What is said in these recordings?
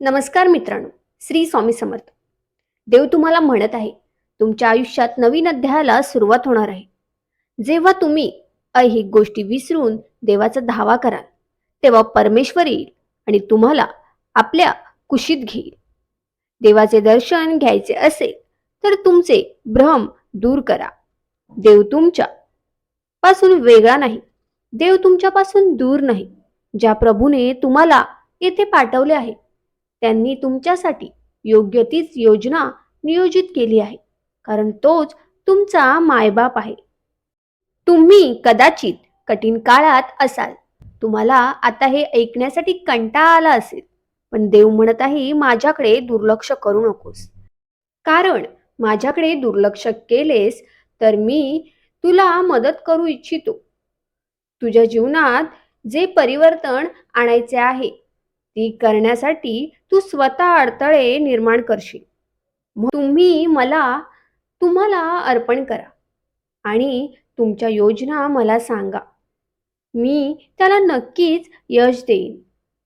नमस्कार मित्रांनो श्री स्वामी समर्थ. देव तुम्हाला म्हणत आहे तुमच्या आयुष्यात नवीन अध्यायाला सुरुवात होणार आहे. जेव्हा तुम्ही ऐहिक गोष्टी विसरून देवाचा धावा कराल तेव्हा परमेश्वर येईल आणि तुम्हाला आपल्या कुशीत घेईल. देवाचे दर्शन घ्यायचे असेल तर तुमचे भ्रम दूर करा. देव तुमच्या पासून वेगळा नाही देव तुमच्यापासून दूर नाही ज्या प्रभूने तुम्हाला येथे पाठवले आहे. त्यांनी तुमच्यासाठी योग्य तीच योजना नियोजित केली आहे. कारण तोच तुमचा मायबाप आहे. तुम्ही कदाचित कठीण काळात असाल. तुम्हाला आता हे ऐकण्यासाठी कंटाळा आला असेल. पण देव म्हणत आहे माझ्याकडे दुर्लक्ष करू नकोस. कारण माझ्याकडे दुर्लक्ष केलेस तर मी तुला मदत करू इच्छितो. तुझ्या जीवनात जे परिवर्तन आणायचे आहे ती करण्यासाठी तू स्वतः अडथळे निर्माण करशील. तुम्ही मला तुम्हाला अर्पण करा आणि तुमच्या योजना मला सांगा. मी त्याला नक्कीच यश देईन.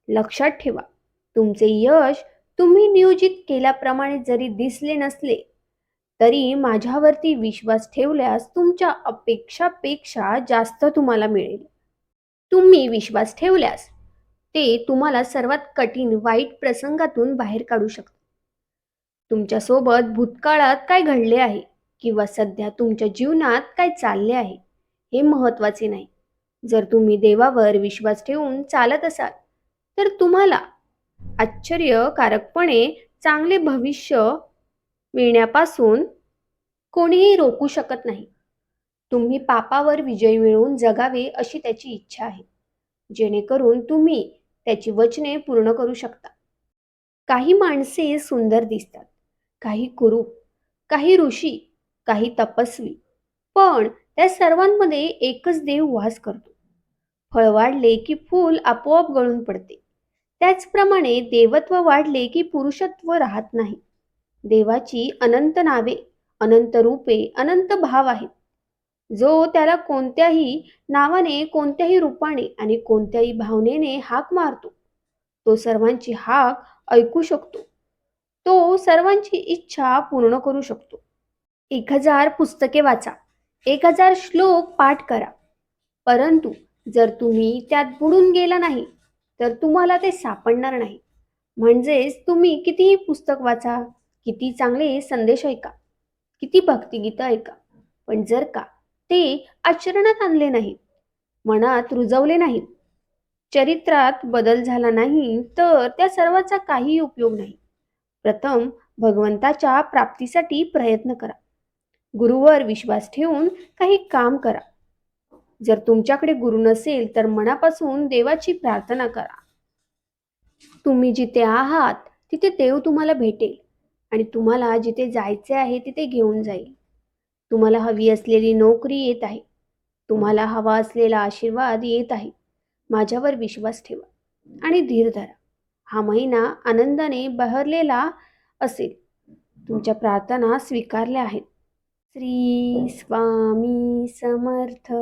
लक्षात ठेवा तुमचे यश तुम्ही नियोजित केल्याप्रमाणे जरी दिसले नसले तरी माझ्यावरती विश्वास ठेवल्यास तुमच्या अपेक्षापेक्षा जास्त तुम्हाला मिळेल. तुम्ही विश्वास ठेवल्यास ते तुम्हाला सर्वात कठीण वाईट प्रसंगातून बाहेर काढू शकतात. तुमच्यासोबत भूतकाळात काय घडले आहे? किंवा सध्या तुमच्या जीवनात काय चालले आहे? हे महत्त्वाचे नाही. जर तुम्ही देवावर विश्वास ठेवून चालत असाल तर तुम्हाला आश्चर्यकारकपणे चांगले भविष्य मिळण्यापासून कोणीही रोखू शकत नाही. तुम्ही पापावर विजय मिळवून जगावे अशी त्याची इच्छा आहे. जेणेकरून तुम्ही त्याची वचने पूर्ण करू शकता काही माणसे सुंदर दिसतात. काही कुरूप काही ऋषी काही तपस्वी पण त्या सर्वांमध्ये एकच देव वास करतो. फळ वाढले की फूल आपोआप गळून पडते. त्याचप्रमाणे देवत्व वाढले की पुरुषत्व राहत नाही. देवाची अनंत नावे अनंत रूपे अनंत भाव आहेत. जो त्याला कोणत्याही नावाने कोणत्याही रूपाने आणि कोणत्याही भावनेने हाक मारतो. तो सर्वांची हाक ऐकू शकतो. तो सर्वांची इच्छा पूर्ण करू शकतो. एक हजार पुस्तके वाचा. एक हजार श्लोक पाठ करा. परंतु जर तुम्ही त्यात बुडून गेला नाही तर तुम्हाला ते सापडणार नाही. म्हणजेच तुम्ही कितीही पुस्तक वाचा किती चांगले संदेश ऐका किती भक्तिगीतं ऐका पण जर का ते आचरणात आणले नाहीत. मनात रुजवले नाहीत. चरित्रात बदल झाला नाही तर त्या सर्वाचा काही उपयोग नाही. प्रथम भगवंताच्या प्राप्तीसाठी प्रयत्न करा. गुरुवर विश्वास ठेवून काही काम करा. जर तुमच्याकडे गुरु नसेल तर मनापासून देवाची प्रार्थना करा. तुम्ही जिथे आहात तिथे देव तुम्हाला भेटेल आणि तुम्हाला जिथे जायचे आहे तिथे घेऊन जाईल. तुम्हाला हवी असलेली नोकरी येत आहे. तुम्हाला हवा असलेला आशीर्वाद येत आहे. माझ्यावर विश्वास ठेवा आणि धीर धरा. हा महिना आनंदाने बहरलेला असेल. तुमच्या प्रार्थना स्वीकारल्या आहेत. श्री स्वामी समर्थ.